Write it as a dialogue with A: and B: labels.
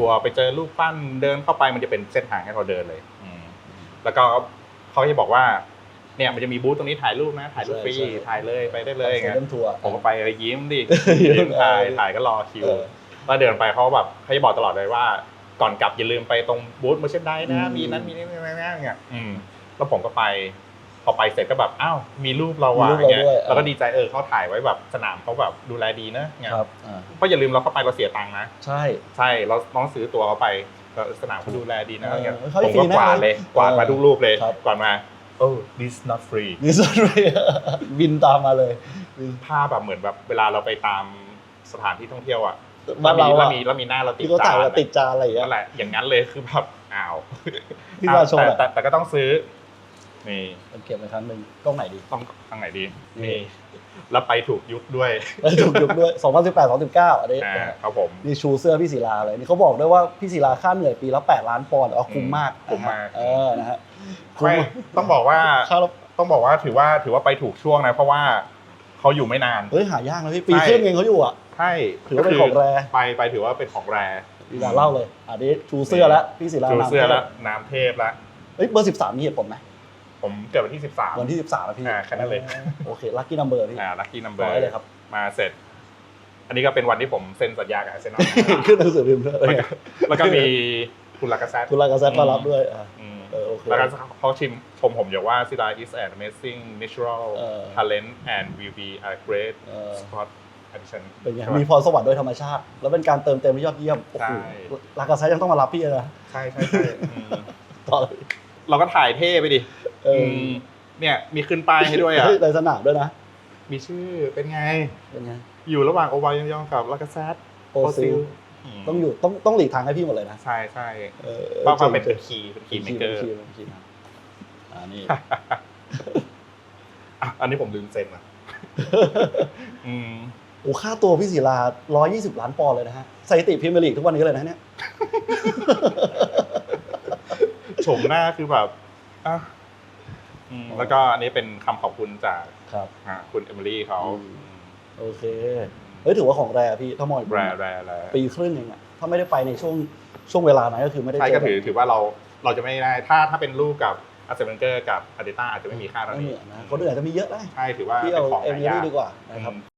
A: ทัวร์ไปเจอรูปปั้นเดินเข้าไปมันจะเป็นเส้นทางให้เราเดินเลยอืมแล้วก็เขาจะบอกว่า เนี่ยมันจะมีบูธตรงนี้ถ่ายรูปนะ ถ่ายรูปฟรี
B: ใช่ใช่
A: ถ่ายเลยไปได้เลย
B: เซ
A: ไง
B: เดมทัวร์
A: ผมก็ไปเลยยิ้มดิ
B: ยิ้ม
A: ยิ้มถ่าย
B: เออ
A: ถ่ายก็รอคิว
B: เออ
A: แล้วเดินไปเขาแบบเขาจะบอกตลอดเลยว่า ก่อนกลับอย่าลืมไปตรงบูธเมอร์เชนได้นะ
B: อืม
A: มีนั้นมีนี่มีนั่นมีนั่นเงี้ยอืมแล้วผมก็ไป พอไปเสร็จก็แบบอ้าวมีรูปเราว่ะ
B: มีรูปเรา
A: เงี้ย
B: ด้วย
A: แล้วก็ดีใจเออเขาถ่ายไว้แบบสนามเขาแบบดูแลดีนะเงี้ย
B: ครับอ่า
A: เพราะอย่าลืมเราเข้าไปเราเสียตังค์นะ
B: ใช่
A: ใช่เราต้องซื้อตั๋วเขาไปก็สนามเขาดูแลดีนะ
B: เออ
A: เงี้ย
B: เขา
A: ผ
B: ให้
A: ม
B: ฟรี
A: ก็
B: นะ
A: กวาดเลยกวาดมา
B: เออ
A: ทุกรูปเลย
B: ครับ
A: กวาดมาโอ้ this not free
B: มีส่วนเลยบินตามมาเลย
A: ภาพแบบเหมือนแบบเวลาเราไปตามสถานที่ท่องเที่ยวอะ
B: บ้านเรา
A: แล้ว
B: อะ
A: มีแล้วมีหน้าเราติด
B: ที่เขาถ่าย
A: จาน
B: ว่าติดจานอะไรอย่างเงี้
A: นั่
B: ย
A: นแหละอย่างนั้นเลยคือแบบอ้าว
B: ที่มาโชว์
A: แต่
B: อะ
A: แต่แต่ก็ต้องซื้อ นี่
B: มันเก็บไปครั้งหนึ่งกล้องไหนดี
A: ต้องทางไหนดี
B: นี่
A: นี่แล้วไปถูกยุคด้วย
B: แล้วถูกยุคด้วย 2018 2019 อันนี้
A: อ่าครับผม
B: นี่ชูเสื้อพี่ศิลาเลยนี่เขาบอกด้วยว่าพี่ศิลาค่าเหนื่อยปีละ8ล้านปอนด์อ๋อคุ้มมาก
A: คุ้มมาก
B: เออนะฮะคุ้ม
A: ไม่ต้องบอกว่า
B: ค่าละ
A: ต้องบอกว่าถือว่าถือว่าไปถูกช่วงนะเพราะว่าเขาอยู่ไม่นาน
B: เฮ้ยหายากนะพี่ปี
A: ใช่
B: ครึ่งเองเขาอยู่อะ
A: ใช่
B: ถือว่าเป็นของแร
A: ไปไปถือว่าเป็นของแร
B: พี่ศิลาเล่าเลยอันนี้ชูเสื้อแล้วพี่ศิลา
A: ดู
B: นำ
A: เสื้อแล้วน้ำเทพแล้ว
B: เฮ้ยเบอร์13มีเหตุผลไหม
A: ผมเกิดวันที่สิบสาม
B: วันที่ 13แล้วพี่
A: อ่าแค่นั้นเลย
B: โอเคลัคกี้นัมเบอร์พี่
A: อ่าลัคกี้นัมเบอ
B: ขอ
A: ร์
B: ให้เลยครับ
A: มาเสร็จ อันนี้ก็เป็นวันที่ผมเซ็นสัญญากับอาร์เซนอล
B: ขึ้นหนังสือพิมพ์ด้วย
A: แล้วก็แล้วก็มีคุณลากาเซต
B: คุณลากาเซตมารับด้วยอะ
A: อืม
B: เออโอเค
A: แล้วก็เขาชิมชมผมอยู่ว่าซิลา is an amazing natural
B: เออ
A: talent and will be a great
B: เออ
A: sport addition
B: เป็นไง
A: ใช่ปะ
B: มีพรสวรรค์โดยธรรมชาติ แล้วเป็นการเติมเต็มที่ยอดเยี่ยมโอ้โห
A: ใช่
B: ลากาเซตยังต้องมารับพี่เลยนะ
A: ใช่ใช่ใช่อืม
B: ต่อเลย
A: เราก็ถ่ายเท่ไปดิ
B: เออ
A: มเนี่ย มีขึ้นป้ายให้ด้วยอะ
B: เฮ้ยในสนามด้วยนะ
A: มีชื่อเป็นไง
B: เป็นไง
A: อยู่ระหว่างโอบายองๆกับลากาเซต
B: โอซิลต้องอยู่ต้องต้องหลีกทางให้พี่หมดเลยนะ
A: ใช่ใช่
B: เออ
A: ว่าว่าเป็น
B: จ๋
A: เป็
B: ง
A: นคีย์เป็น
B: ๆ
A: คีย์เม
B: เป็น
A: เกอร์
B: คีย์เป็นคีย์นะอ่านี่
A: อะอันนี้ผมลืมเซ็นอะอืม
B: โอ้ค่าตัวพี่ศิลา120ล้านปอนด์เลยนะฮะสถิติพรีเมียร์ลีกทุกวันนี้เลยนะเนี่ย
A: โฉมหน้าคือแบบอะ อืมแล้วก็อันนี้เป็นคำขอบคุณจาก
B: ครับ
A: อะคุณเอมิลี่เขา
B: อืม โอเค เฮ้ยถือว่าของแรพี่ถ้ามองอีกมุม
A: แรแรแร
B: ปีครึ่งเองอะถ้าไม่ได้ไปในช่วงช่วงเวลานั้นก็คือไม่ได้
A: ใช่
B: เจ
A: ก็
B: อ
A: ถือถือว่าเราเราจะไม่ได้ถ้าถ้าเป็นลูกกับอาร์เซนเกอร์กับอาร์เตต้าอาจจะไม่มีค่าเท่า
B: ไม่เห
A: นี้
B: มือนนะคนอื่นอาจจะมีเยอะนะ
A: ใช่ถือว่า
B: พี่
A: เป็
B: เอา
A: นของ
B: เอมิ
A: หายา
B: ลี่
A: ก
B: ดีกว่านะครับ
A: อืม